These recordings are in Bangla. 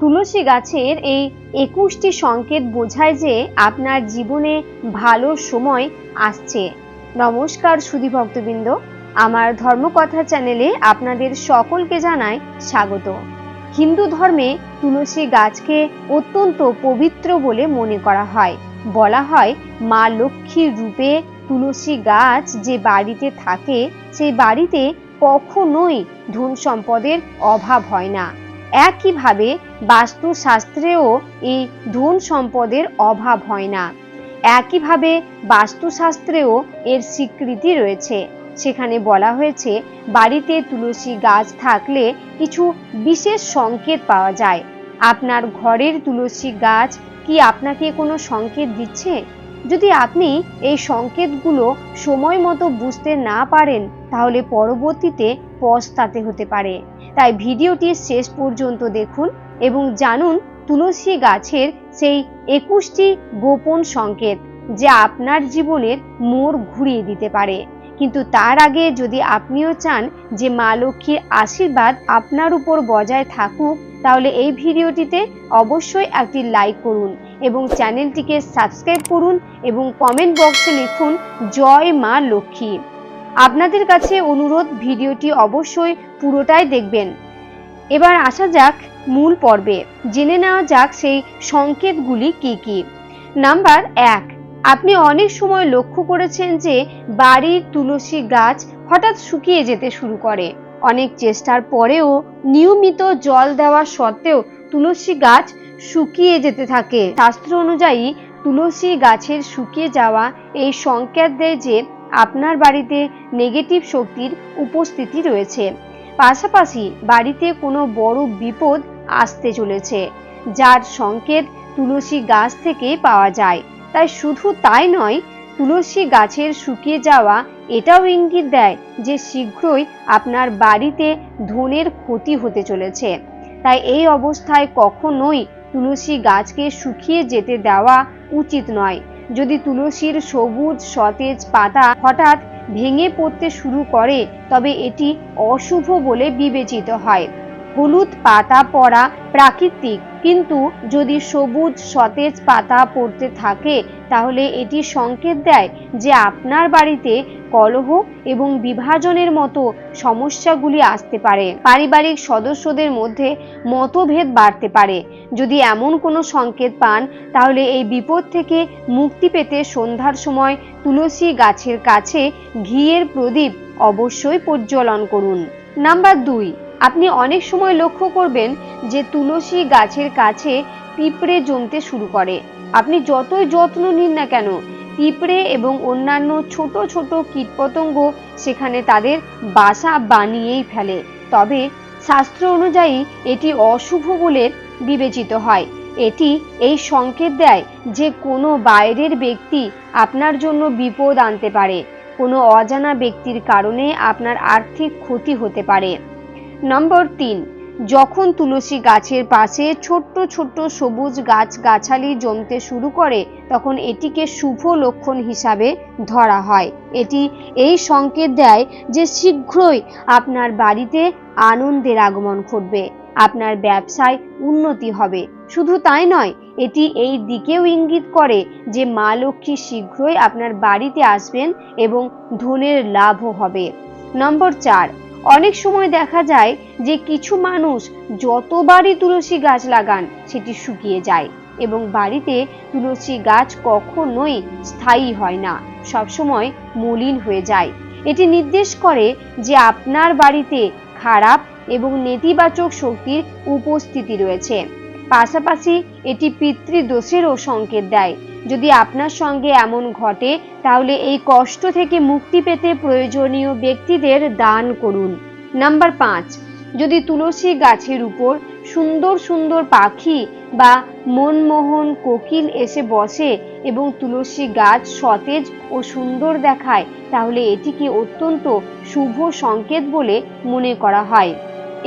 তুলসী গাছের এই একুশটি সংকেত বোঝায় যে আপনার জীবনে ভালো সময় আসছে। নমস্কার সুধী ভক্তবৃন্দ, আমার ধর্মকথা চ্যানেলে আপনাদের সকলকে জানাই স্বাগত। হিন্দু ধর্মে তুলসী গাছকে অত্যন্ত পবিত্র বলে মনে করা হয়। বলা হয়, মা লক্ষ্মীর রূপে তুলসী গাছ যে বাড়িতে থাকে, সেই বাড়িতে কখনোই ধন সম্পদের অভাব হয় না। একইভাবে বাস্তুশাস্ত্রেও এই ধন সম্পদের অভাব হয় না। একইভাবে বাস্তুশাস্ত্রেও এর স্বীকৃতি রয়েছে। সেখানে বলা হয়েছে, বাড়িতে তুলসী গাছ থাকলে কিছু বিশেষ সংকেত পাওয়া যায়। আপনার ঘরের তুলসী গাছ কি আপনাকে কোনো সংকেত দিচ্ছে? যদি আপনি এই সংকেতগুলো সময় মতো বুঝতে না পারেন, তাহলে পরবর্তীতে পস্তাতে হতে পারে। তাই ভিডিওটি শেষ পর্যন্ত দেখুন এবং জানুন তুলসী গাছের সেই একুশটি গোপন সংকেত যা আপনার জীবনের মোড় ঘুরিয়ে দিতে পারে। কিন্তু তার আগে যদি আপনিও চান যে মা লক্ষ্মীর আশীর্বাদ আপনার উপর বজায় থাকুক, তাহলে এই ভিডিওটিতে অবশ্যই একটি লাইক করুন এবং চ্যানেলটিকে সাবস্ক্রাইব করুন এবং কমেন্ট বক্সে লিখুন, জয় মা লক্ষ্মী। আপনাদের কাছে অনুরোধ, ভিডিওটি অবশ্যই পুরোটাই দেখবেন। এবার আসা যাক মূল পর্বে। জেনে নেওয়া যাক সেই সংকেতগুলি কি কি। নাম্বার এক, আপনি অনেক সময় লক্ষ্য করেছেন যে বাড়ির তুলসী গাছ হঠাৎ শুকিয়ে যেতে শুরু করে। অনেক চেষ্টার পরেও নিয়মিত জল দেওয়া সত্ত্বেও তুলসী গাছ শুকিয়ে যেতে থাকে। শাস্ত্র অনুযায়ী তুলসী গাছের শুকিয়ে যাওয়া এই সংকেত দেয় যে আপনার বাড়িতে নেগেটিভ শক্তির উপস্থিতি রয়েছে। পাশাপাশি বাড়িতে কোনো বড় বিপদ আসতে চলেছে, যার সংকেত তুলসী গাছ থেকে পাওয়া যায়। তাই শুধু তাই নয়, তুলসী গাছের শুকিয়ে যাওয়া এটাও ইঙ্গিত দেয় যে শীঘ্রই আপনার বাড়িতে ধনের ক্ষতি হতে চলেছে। তাই এই অবস্থায় কখনোই তুলসী গাছকে শুকিয়ে যেতে দেওয়া উচিত নয়। যদি তুলসীর সবুজ, সতেজ পাতা হঠাৎ ভেঙে পড়তে শুরু করে, তবে এটি অশুভ বলে বিবেচিত হয়। হলুদ পাতা পড়া প্রাকৃতিক। কিন্তু যদি সবুজ, সতেজ পাতা পড়তে থাকে, তাহলে এটি সংকেত দেয় যে আপনার বাড়িতে কলহ এবং বিভাজনের মতো সমস্যাগুলি আসতে পারে। পারিবারিক সদস্যদের মধ্যে মতভেদ বাড়তে পারে। যদি এমন কোনো সংকেত পান, তাহলে এই বিপদ থেকে মুক্তি পেতে সন্ধ্যার সময় তুলসী গাছের কাছে ঘিয়ের প্রদীপ অবশ্যই প্রজ্বলন করুন। নাম্বার দুই আপনি অনেক সময় লক্ষ্য করবেন যে তুলসী গাছের কাছে পিঁপড়ে জমতে শুরু করে। আপনি যতই যত্ন নিন না কেন, পিঁপড়ে এবং অন্যান্য ছোট ছোট কীটপতঙ্গ সেখানে তাদের বাসা বানিয়েই ফেলে। তবে শাস্ত্র অনুযায়ী এটি অশুভ বলে বিবেচিত হয়। এটি এই সংকেত দেয় যে কোনো বাইরের ব্যক্তি আপনার জন্য বিপদ আনতে পারে। কোনো অজানা ব্যক্তির কারণে আপনার আর্থিক ক্ষতি হতে পারে। নম্বর তিন, যখন তুলসী গাছের পাশে ছোট্ট ছোট্ট সবুজ গাছ গাছালি জমতে শুরু করে, তখন এটিকে শুভ লক্ষণ হিসাবে ধরা হয়। এটি এই সংকেত দেয় যে শীঘ্রই আপনার বাড়িতে আনন্দের আগমন ঘটবে, আপনার ব্যবসায় উন্নতি হবে। শুধু তাই নয়, এটি এই দিকেও ইঙ্গিত করে যে মা লক্ষ্মী শীঘ্রই আপনার বাড়িতে আসবেন এবং ধনের লাভও হবে। নম্বর চার অনেক সময় দেখা যায় যে কিছু মানুষ যতবারই তুলসী গাছ লাগান, সেটি শুকিয়ে যায় এবং বাড়িতে তুলসী গাছ কখনোই স্থায়ী হয় না, সবসময় মলিন হয়ে যায়। এটি নির্দেশ করে যে আপনার বাড়িতে খারাপ এবং নেতিবাচক শক্তির উপস্থিতি রয়েছে। পাশাপাশি এটি পিতৃদোষেরও সংকেত দেয়। যদি আপনার সঙ্গে এমন ঘটে, তাহলে এই কষ্ট থেকে মুক্তি পেতে প্রয়োজনীয় ব্যক্তিদের দান করুন। নাম্বার পাঁচ, যদি তুলসী গাছের উপর সুন্দর সুন্দর পাখি বা মনমোহন কোকিল এসে বসে এবং তুলসী গাছ সতেজ ও সুন্দর দেখায়, তাহলে এটিকে অত্যন্ত শুভ সংকেত বলে মনে করা হয়।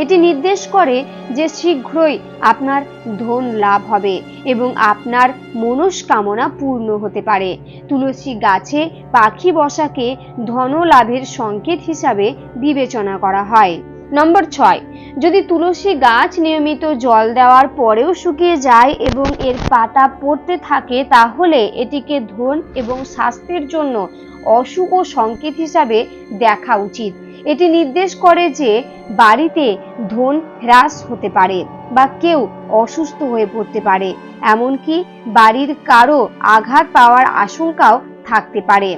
এটি নির্দেশ করে যে শীঘ্রই আপনার ধন লাভ হবে এবং আপনার মনস্কামনা পূর্ণ হতে পারে। তুলসী গাছে পাখি বসাকে ধন লাভের সংকেত হিসাবে বিবেচনা করা হয়। নম্বর ছয়, যদি তুলসী গাছ নিয়মিত জল দেওয়ার পরেও শুকিয়ে যায় এবং এর পাতা পড়তে থাকে, তাহলে এটিকে ধন এবং স্বাস্থ্যের জন্য অশুভ সংকেত হিসাবে দেখা উচিত। এটি নির্দেশ করে যে বাড়িতে ধন হ্রাস হতে পারে বা কেউ অসুস্থ হয়ে পড়তে পারে, এমনকি বাড়ির কারও আঘাত পাওয়ার আশঙ্কাও থাকতে পারে।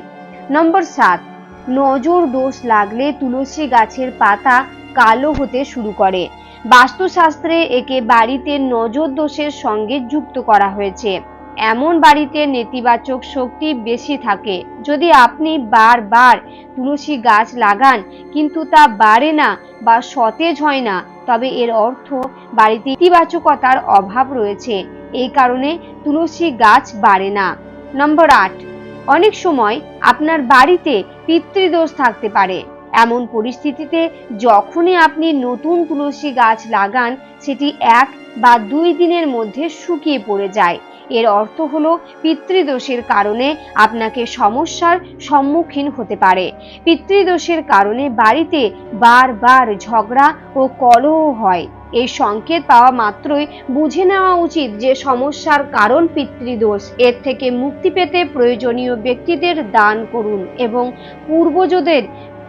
নম্বর সাত, নজর দোষ লাগলে তুলসী গাছের পাতা কালো হতে শুরু করে। বাস্তুশাস্ত্রে একে বাড়িতে নজর দোষের সঙ্গে যুক্ত করা হয়েছে। এমন বাড়িতে নেতিবাচক শক্তি বেশি থাকে। যদি আপনি বারবার তুলসী গাছ লাগান, কিন্তু তা বাড়ে না বা সতেজ হয় না, তবে এর অর্থ বাড়িতে ইতিবাচকতার অভাব রয়েছে। এই কারণে তুলসী গাছ বাড়ে না। নম্বর আট, অনেক সময় আপনার বাড়িতে পিতৃদোষ থাকতে পারে। এমন পরিস্থিতিতে যখনই আপনি নতুন তুলসী গাছ লাগান, সেটি এক বা দুই দিনের মধ্যে শুকিয়ে পড়ে যায়। এর অর্থ হল পিতৃদোষের কারণে আপনাকে সমস্যার সম্মুখীন হতে পারে। পিতৃদোষের কারণে বাড়িতে বারবার ঝগড়া ও কলহ হয়। এই সংকেত পাওয়া মাত্রই বুঝে নেওয়া উচিত যে সমস্যার কারণ পিতৃদোষ। এর থেকে মুক্তি পেতে প্রয়োজনীয় ব্যক্তিদের দান করুন এবং পূর্বজদের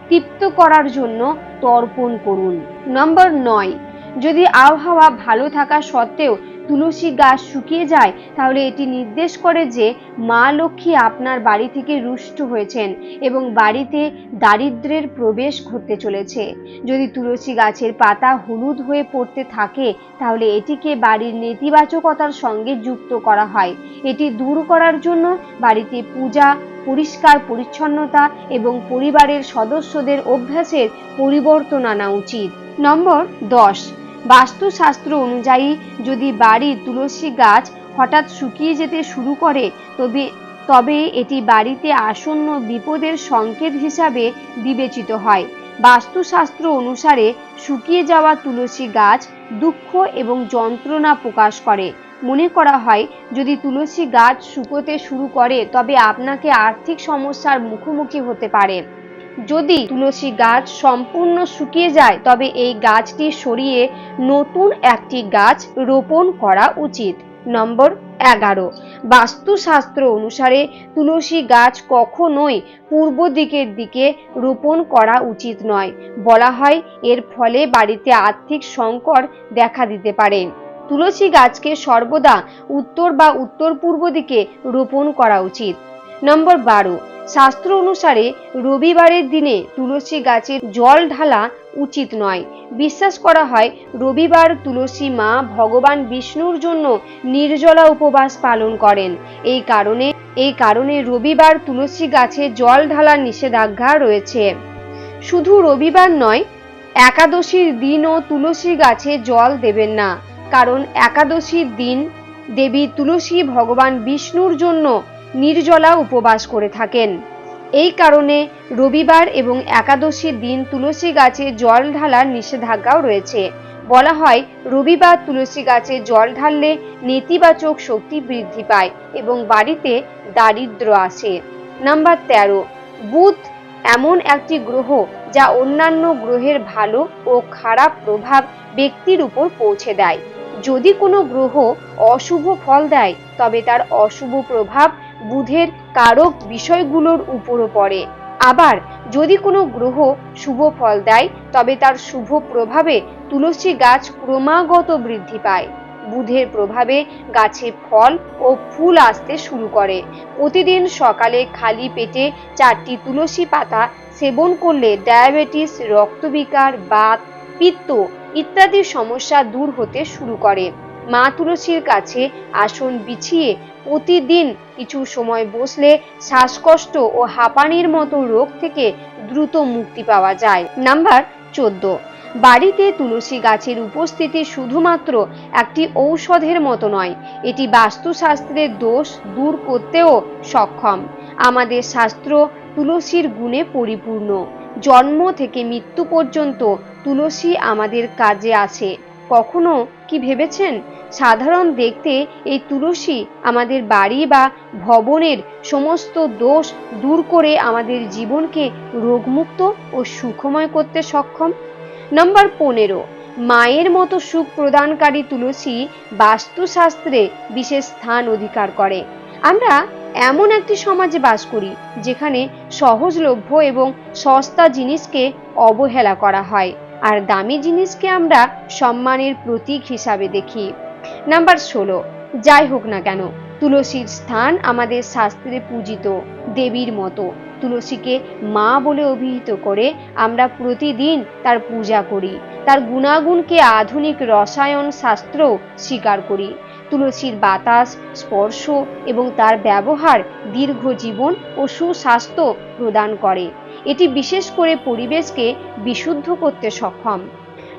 তৃপ্ত করার জন্য তর্পণ করুন। নম্বর নয় যদি আবহাওয়া ভালো থাকা সত্ত্বেও তুলসী গাছ শুকিয়ে যায়, তাহলে এটি নির্দেশ করে যে মা লক্ষ্মী আপনার বাড়ি থেকে রুষ্ট হয়েছেন এবং বাড়িতে দারিদ্রের প্রবেশ ঘটতে চলেছে। যদি তুলসী গাছের পাতা হলুদ হয়ে পড়তে থাকে, তাহলে এটিকে বাড়ির নেতিবাচকতার সঙ্গে যুক্ত করা হয়। এটি দূর করার জন্য বাড়িতে পূজা, পরিষ্কার পরিচ্ছন্নতা এবং পরিবারের সদস্যদের অভ্যাসের পরিবর্তন আনা উচিত। নম্বর দশ বাস্তুশাস্ত্র অনুযায়ী যদি বাড়ির তুলসী গাছ হঠাৎ শুকিয়ে যেতে শুরু করে, তবে তবে এটি বাড়িতে আসন্ন বিপদের সংকেত হিসাবে বিবেচিত হয়। বাস্তুশাস্ত্র অনুসারে শুকিয়ে যাওয়া তুলসী গাছ দুঃখ এবং যন্ত্রণা প্রকাশ করে। মনে করা হয়, যদি তুলসী গাছ শুকোতে শুরু করে, তবে আপনাকে আর্থিক সমস্যার মুখোমুখি হতে পারে। যদি তুলসী গাছ সম্পূর্ণ শুকিয়ে যায়, তবে এই গাছটি সরিয়ে নতুন একটি গাছ রোপণ করা উচিত। নম্বর এগারো। বাস্তুশাস্ত্র অনুসারে তুলসী গাছ কখনোই পূর্ব দিকের দিকে রোপণ করা উচিত নয়। বলা হয়, এর ফলে বাড়িতে আর্থিক সংকট দেখা দিতে পারে। তুলসী গাছকে সর্বদা উত্তর বা উত্তর পূর্ব দিকে রোপণ করা উচিত। নম্বর বারো। শাস্ত্র অনুসারে রবিবারের দিনে তুলসী গাছের জল ঢালা উচিত নয়। বিশ্বাস করা হয়, রবিবার তুলসী মা ভগবান বিষ্ণুর জন্য নির্জলা উপবাস পালন করেন। এই কারণে এই কারণে রবিবার তুলসী গাছে জল ঢালার নিষেধাজ্ঞা রয়েছে। শুধু রবিবার নয়, একাদশীর দিনও তুলসী গাছে জল দেবেন না। কারণ একাদশীর দিন দেবী তুলসী ভগবান বিষ্ণুর জন্য নির্জলা উপবাস করে থাকেন। এই কারণে রবিবার এবং একাদশীর দিন তুলসী গাছে জল ঢালার নিষেধাজ্ঞাও রয়েছে। বলা হয়, রবিবার তুলসী গাছে জল ঢাললে নেতিবাচক শক্তি বৃদ্ধি পায় এবং বাড়িতে দারিদ্র আসে। নাম্বার তেরো, বুধ এমন একটি গ্রহ যা অন্যান্য গ্রহের ভালো ও খারাপ প্রভাব ব্যক্তির উপর পৌঁছে দেয়। যদি কোনো গ্রহ অশুভ ফল দেয়, তবে তার অশুভ প্রভাব বুধের কারক বিষয়গুলোর উপরও পড়ে। আবার যদি কোনো গ্রহ শুভ ফল দেয়, তবে তার শুভ প্রভাবে তুলসী গাছ ক্রমাগত বৃদ্ধি পায়। বুধের প্রভাবে গাছে ফল ও ফুল আসতে শুরু করে। প্রতিদিন সকালে খালি পেটে চারটি তুলসী পাতা সেবন করলে ডায়াবেটিস, রক্তবিকার, বাত, পিত্ত ইত্যাদি সমস্যা দূর হতে শুরু করে। মা তুলসীর কাছে আসন বিছিয়ে প্রতিদিন কিছু সময় বসলে শ্বাসকষ্ট ও হাঁপানির মতো রোগ থেকে দ্রুত মুক্তি পাওয়া যায়। নাম্বার চোদ্দ। বাড়িতে তুলসী গাছের উপস্থিতি শুধুমাত্র একটি ঔষধের মতো নয়, এটি বাস্তুশাস্ত্রের দোষ দূর করতেও সক্ষম। আমাদের শাস্ত্র তুলসীর গুণে পরিপূর্ণ। জন্ম থেকে মৃত্যু পর্যন্ত তুলসী আমাদের কাজে আসে। কখনো কি ভেবেছেন? সাধারণ দেখতে এই তুলসী আমাদের বাড়ি বা ভবনের সমস্ত দোষ দূর করে আমাদের জীবনকে রোগমুক্ত ও সুখময় করতে সক্ষম? নম্বর পনেরো, মায়ের মতো সুখ প্রদানকারী তুলসী বাস্তুশাস্ত্রে বিশেষ স্থান অধিকার করে। আমরা এমন একটি সমাজে বাস করি, যেখানে সহজলভ্য এবং সস্তা জিনিসকে অবহেলা করা হয়। আর দামি জিনিসকে আমরা সম্মানের প্রতীক হিসাবে দেখি। নাম্বার ষোলো, যাই হোক না কেন, তুলসীর স্থান আমাদের শাস্ত্রে পূজিত, দেবীর মতো। তুলসীকে মা বলে অভিহিত করে আমরা প্রতিদিন তার পূজা করি। তার গুণাগুণকে আধুনিক রসায়ন শাস্ত্র স্বীকার করি। তুলসীর বাতাস, স্পর্শ এবং তার ব্যবহার দীর্ঘ জীবন ও সুস্বাস্থ্য প্রদান করে। এটি বিশেষ করে পরিবেশকে বিশুদ্ধ করতে সক্ষম।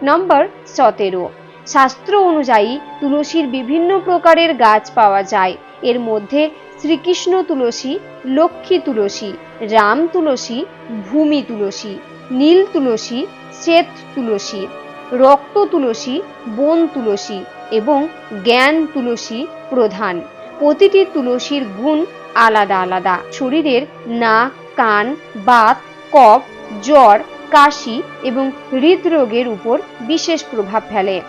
নম্বর সতেরো। শাস্ত্র অনুযায়ী তুলসীর বিভিন্ন প্রকারের গাছ পাওয়া যায়। এর মধ্যে শ্রীকৃষ্ণ তুলসী, লক্ষ্মী তুলসী, রাম তুলসী, ভূমি তুলসী, নীল তুলসী, শ্বেত তুলসী, রক্ত তুলসী, বন তুলসী এবং জ্ঞান তুলসী প্রধান। প্রতিটি তুলসীর গুণ আলাদা আলাদা। শরীরের নাক, কান, বাত, কফ, জ্বর, কাশি এবং হৃদরোগের উপর বিশেষ প্রভাব ফেলে।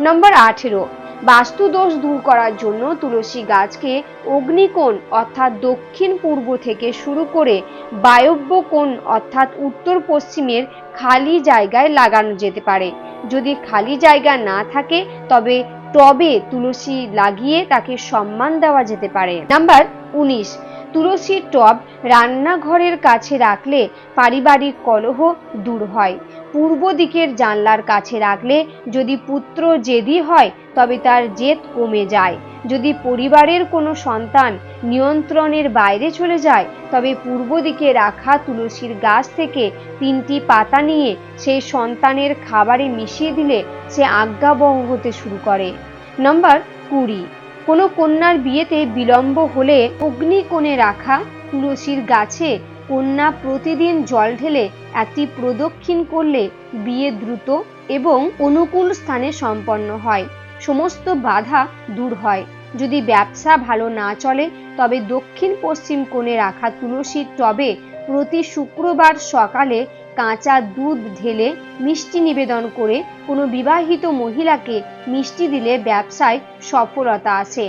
নম্বর আঠেরো, বাস্তুদোষ দূর করার জন্য তুলসী গাছকে অগ্নিকোণ অর্থাৎ দক্ষিণ পূর্ব থেকে শুরু করে বায়ব্য কোণ অর্থাৎ উত্তর পশ্চিমের খালি জায়গায় লাগানো যেতে পারে। যদি খালি জায়গা না থাকে, তবে টবে তুলসী লাগিয়ে তাকে সম্মান দেওয়া যেতে পারে। নাম্বার উনিশ। তুলসীর টব রান্নাঘরের কাছে রাখলে পারিবারিক কলহ দূর হয়। পূর্ব দিকের জানলার কাছে রাখলে যদি পুত্র জেদি হয়, তবে তার জেদ কমে যায়। যদি পরিবারের কোনো সন্তান নিয়ন্ত্রণের বাইরে চলে যায়, তবে পূর্ব দিকে রাখা তুলসীর গাছ থেকে তিনটি পাতা নিয়ে সেই সন্তানের খাবারে মিশিয়ে দিলে সে আজ্ঞাবহ হতে শুরু করে। নম্বর কুড়ি। কোনো কন্যার বিয়েতে বিলম্ব হলে অগ্নিকোণে রাখা তুলসীর গাছে কন্যা প্রতিদিন জল ঢেলে একটি প্রদক্ষিণ করলে বিয়ে দ্রুত এবং অনুকূল স্থানে সম্পন্ন হয়। সমস্ত বাধা দূর হয়। যদি ব্যবসা ভালো না চলে, তবে দক্ষিণ পশ্চিম কোণে রাখা তুলসীর টবে প্রতি শুক্রবার সকালে কাঁচা দুধ ঢেলে মিষ্টি নিবেদন করে কোনো বিবাহিত মহিলাকে মিষ্টি দিলে ব্যবসায় সফলতা আসে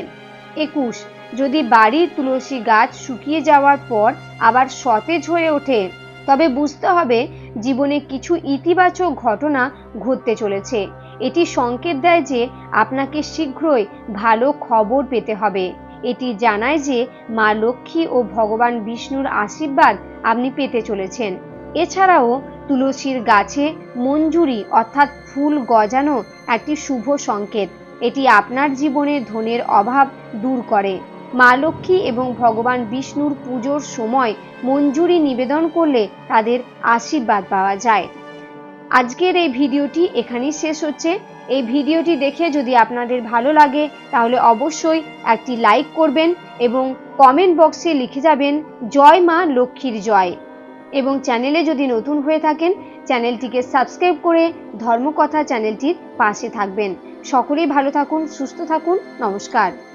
একুশ, যদি বাড়ির তুলসী গাছ শুকিয়ে যাওয়ার পর আবার সতেজ হয়ে ওঠে, তবে বুঝতে হবে জীবনে কিছু ইতিবাচক ঘটনা ঘটতে চলেছে। এটি সংকেত দেয় যে আপনাকে শীঘ্রই ভালো খবর পেতে হবে। এটি জানায় যে মা লক্ষ্মী ও ভগবান বিষ্ণুর আশীর্বাদ আপনি পেতে চলেছেন। এছাড়াও তুলসীর গাছে মঞ্জুরি অর্থাৎ ফুল গজানো একটি শুভ সংকেত। এটি আপনার জীবনে ধনের অভাব দূর করে। মা লক্ষ্মী এবং ভগবান বিষ্ণুর পুজোর সময় মঞ্জুরি নিবেদন করলে তাদের আশীর্বাদ পাওয়া যায়। আজকের এই ভিডিওটি এখানেই শেষ হচ্ছে। এই ভিডিওটি দেখে যদি আপনাদের ভালো লাগে, তাহলে অবশ্যই একটি লাইক করবেন এবং কমেন্ট বক্সে লিখে যাবেন, জয় মা লক্ষ্মীর জয়। এবং চ্যানেলে যদি নতুন হয়ে থাকেন, চ্যানেলটিকে সাবস্ক্রাইব করে ধর্মকথা চ্যানেলটির পাশে থাকবেন। সকলেই ভালো থাকুন, সুস্থ থাকুন। নমস্কার।